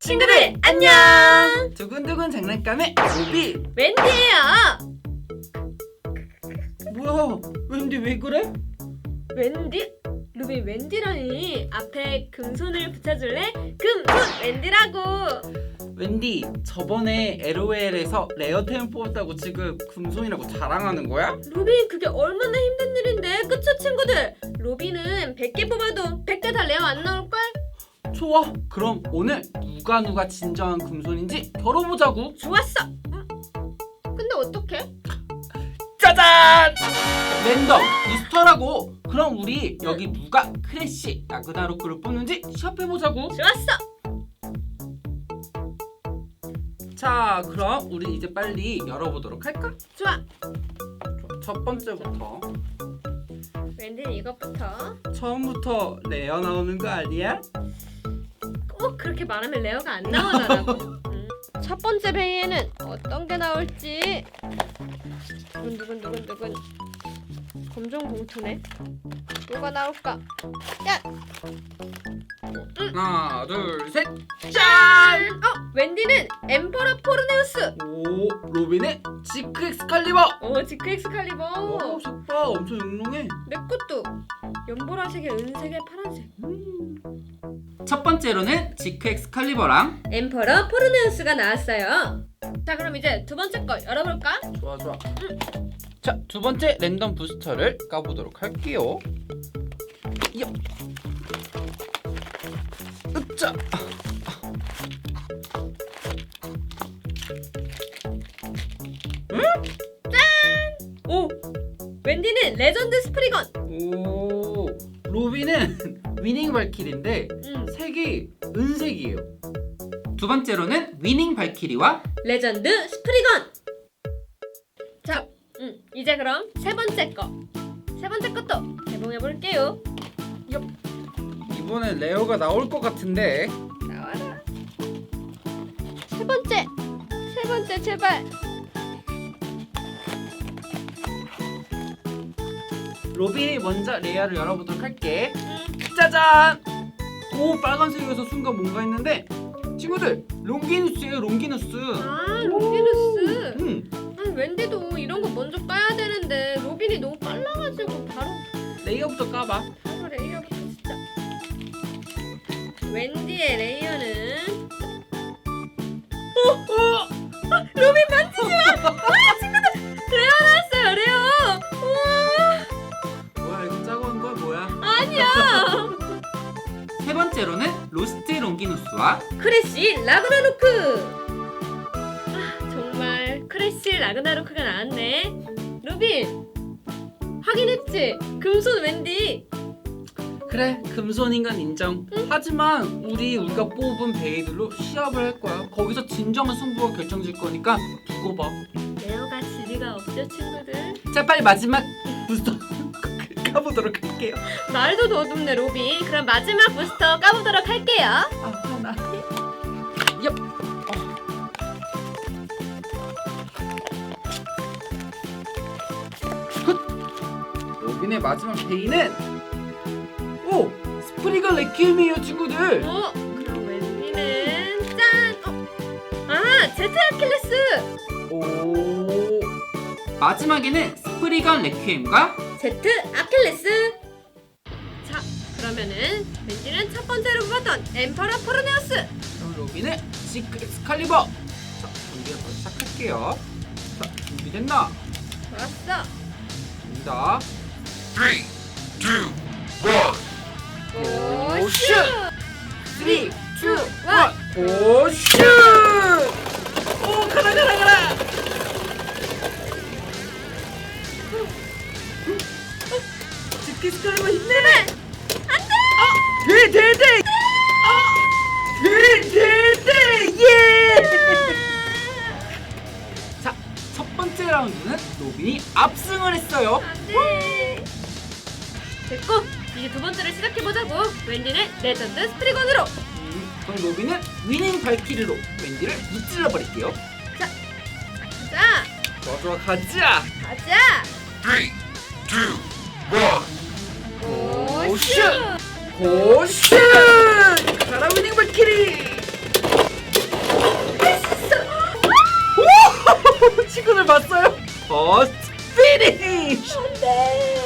친구들 안녕. 두근두근 장난감의 로비 웬디예요. 뭐야 웬디 왜 그래? 웬디? 루비 웬디라니 앞에 금손을 붙여줄래? 금손 웬디라고. 웬디 저번에 LOL에서 레어 템 뽑았다고 지금 금손이라고 자랑하는 거야? 루비 그게 얼마나 힘든 일인데 그쵸 친구들? 루비는 100개 뽑아도 100개 다 레어 안 나올걸? 좋아 그럼 오늘 누가 누가 진정한 금손인지 겨뤄보자고 좋았어. 응? 근데 어떡해? 짜잔! 랜덤 부스터라고 그럼 우리 여기 누가 크래쉬 라그나로크를 뽑는지 시합해보자고 좋았어. 자 그럼 우리 이제 빨리 열어보도록 할까? 좋아, 첫 번째부터 웬디는 이것부터 처음부터 레어 나오는 거 아니야? 꼭 그렇게 말하면 레어가 안 나오더라고. 음. 첫 번째 베이에는 어떤 게 나올지 두근 두근 두근 두근 검정 봉투네. 뭐가 나올까? 야, 하나 둘셋 짠! 어, 웬디는 엠퍼러 포르네우스. 오 로빈의 지크 엑스칼리버 오, 지크 엑스칼리버. 오 색봐 엄청 영롱해 내 것도 연보라색에 은색에 파란색. 첫 번째로는 지크 엑스칼리버랑 엠퍼러 포르네우스가 나왔어요. 자, 그럼 이제 두 번째 거 열어볼까? 좋아 좋아 자 두 번째 랜덤 부스터를 까보도록 할게요 야. 으짜 오, 웬디는 레전드 스프리건. 오 로빈은 위닝 발키리인데 음, 색이 은색이에요 두 번째로는 위닝 발키리와 레전드 스프리건. 자, 음, 이제 그럼 세 번째 거. 세 번째 것도 개봉해 볼게요. 이번엔 레어가 나올 것 같은데. 나와라. 세 번째, 세 번째 제발. 로빈이 먼저 레어를 열어보도록 할게. 음, 짜잔! 오 빨간색에서 순간 뭔가 했는데. 친구들 롱기누스예요 롱기누스. 아, 로비누스. 음, 아, 웬디도 이런 거 먼저 까야 되는데 로빈이 너무 빨라가지고 바로. 레이어부터 까봐 웬디의 레이어는 어, 어, 아, 로빈 만지지 마. 아, 친구들 레어 나왔어요 레어. 우와, 뭐야 이거 짜고 한 거야 뭐야 아니야. 세 번째로는 로스트 롱기누스와 크래쉬 라그나로크. 아, 정말 크래쉬 라그나로크가 나왔네. 루빈 확인했지? 금손 웬디. 그래 금손인간 인정 하지만 우리 우리가 뽑은 베이들로 시합을 할 거야 거기서 진정한 승부가 결정질 거니까 두고 레어가 지리가 없죠 친구들. 봐자 빨리 마지막 부스터 까보도록 할게요 말도 더듬네 로빈. 그럼 마지막 부스터 까보도록 할게요. 아 하나 얍 굿! 로빈의 마지막 베이는 프리가 레퀴엠이에요 친구들 어? 그럼 웬디는 짠! 어? 아! 제트 아킬레스! 오 마지막에는 스프리건 레퀴엠과 제트 아킬레스! 자 그러면은 웬디는 첫 번째로 뽑았던 엠퍼러 포르네우스! 그럼 로빈의 지크 엑스칼리버 자 준비를 바로 시작할게요 자 준비됐나? 좋았어! 됩니다 3, 2, 1 고슛! 3, 2, 1 고슛! 오 가라 가라 가라! 집게스카이가 힘내! 안돼! 아! 네, 네, 네. 아 예! 대대대! 라운드는 노빈이 압승을 했어요. 안돼! 됐고! 이제 두 번째를 시작해보자고 웬디는 레전드 스프리건으로! 음, 그럼 로빈은 위닝 발키리로 웬디를 무찔러 버릴게요. 자! 좋아 좋아 가자. 가자! Three, two, one. 오 고슛! 고슛! 가라 위닝 발키리! 오! 친구들 봤어요? 버스트 피니쉬! 안돼.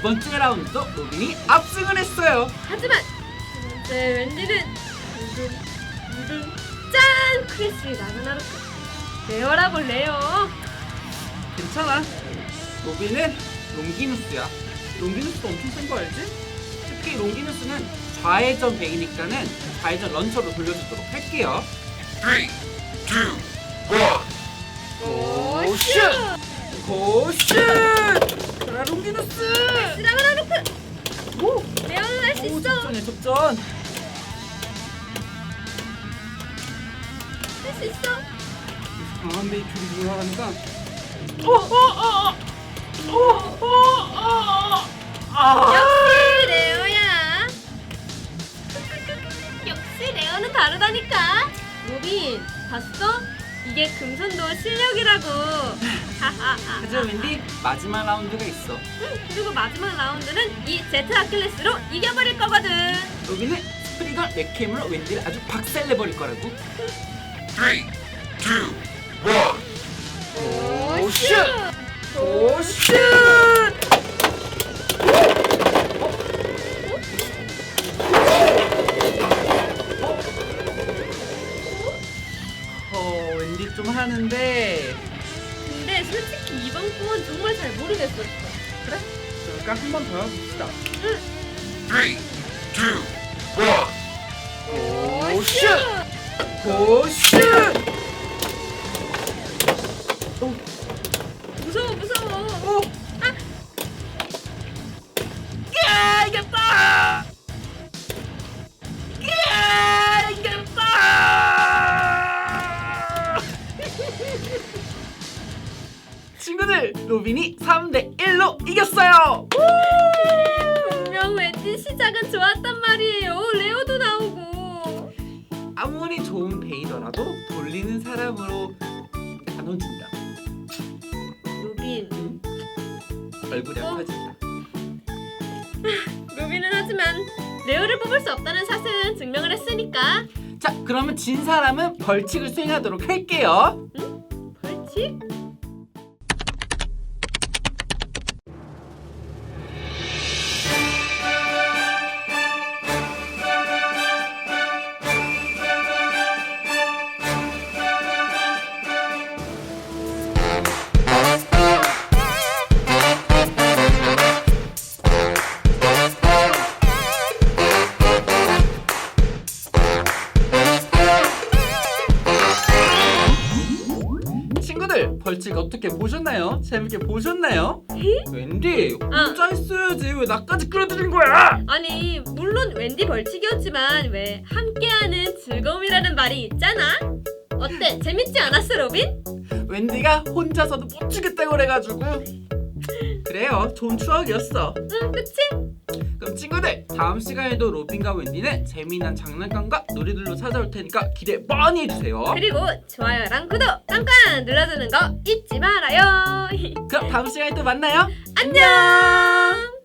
두 번째 라운드도 로빈이 압승을 했어요. 하지만 제 웬디는 두둔 두둔 짠 크리스리 나그나로 레어라 볼래요. 괜찮아. 로빈은 롱기누스야. 롱기누스도 엄청 센 거 알지? 특히 롱기누스는 좌회전 베이니까는 좌회전 런처로 돌려주도록 할게요. Three, two, one. 고슛! 고슛! 가라 롱기누스! 나그나 로크 오! 레어는 할 수 오, 있어. 접전! 할 수 있어. 강한 베이큐리 들어가니까 어, 어, 어, 어, 어, 어, 아! 역시 레어야. 역시 레어는 다르다니까. 로빈 봤어? 이게 금손도 실력이라고. 하하하. 하지만 wendy 마지막 라운드가 있어. 그리고 마지막 라운드는 이 제트 아킬레스로 이겨버릴 거거든. 로빈은 스프리건 맥캠으로 웬디를 아주 박살내버릴 거라고. Three, two, one. 오슛! 오슛! 하는데 근데 솔직히 이번 건 정말 잘 모르겠어. 그래? 그러니까 한 번 더 해봅시다. Three, two, one. 오슛! 오슛! 무서워 무서워. 오! 로빈이 3대 1로 이겼어요. 분명 왠지 시작은 좋았단 말이에요. 레오도 나오고. 아무리 좋은 베이더라도 돌리는 사람으로 나눠준다. 루빈. 얼굴이 어? 아파진다. 루빈은 하지만 레오를 뽑을 수 없다는 사실은 증명을 했으니까. 자, 그러면 진 사람은 벌칙을 수행하도록 할게요. 벌칙? 어떻게 보셨나요? 재밌게 보셨나요? 웬디 혼자 했어야지 왜 나까지 끌어들인 거야? 아니 물론 웬디 벌칙이었지만 왜 함께하는 즐거움이라는 말이 있잖아. 어때? 재밌지 않았어, 로빈? 웬디가 혼자서도 못 주겠다고 그래가지고 그래요 좋은 추억이었어 응, 그치? 그럼 친구들 다음 시간에도 로빈과 웬디는 재미난 장난감과 놀이들로 찾아올 테니까 기대 많이 해주세요 그리고 좋아요랑 구독 깜깜 눌러주는 거 잊지 말아요. 그럼 다음 시간에 또 만나요 안녕.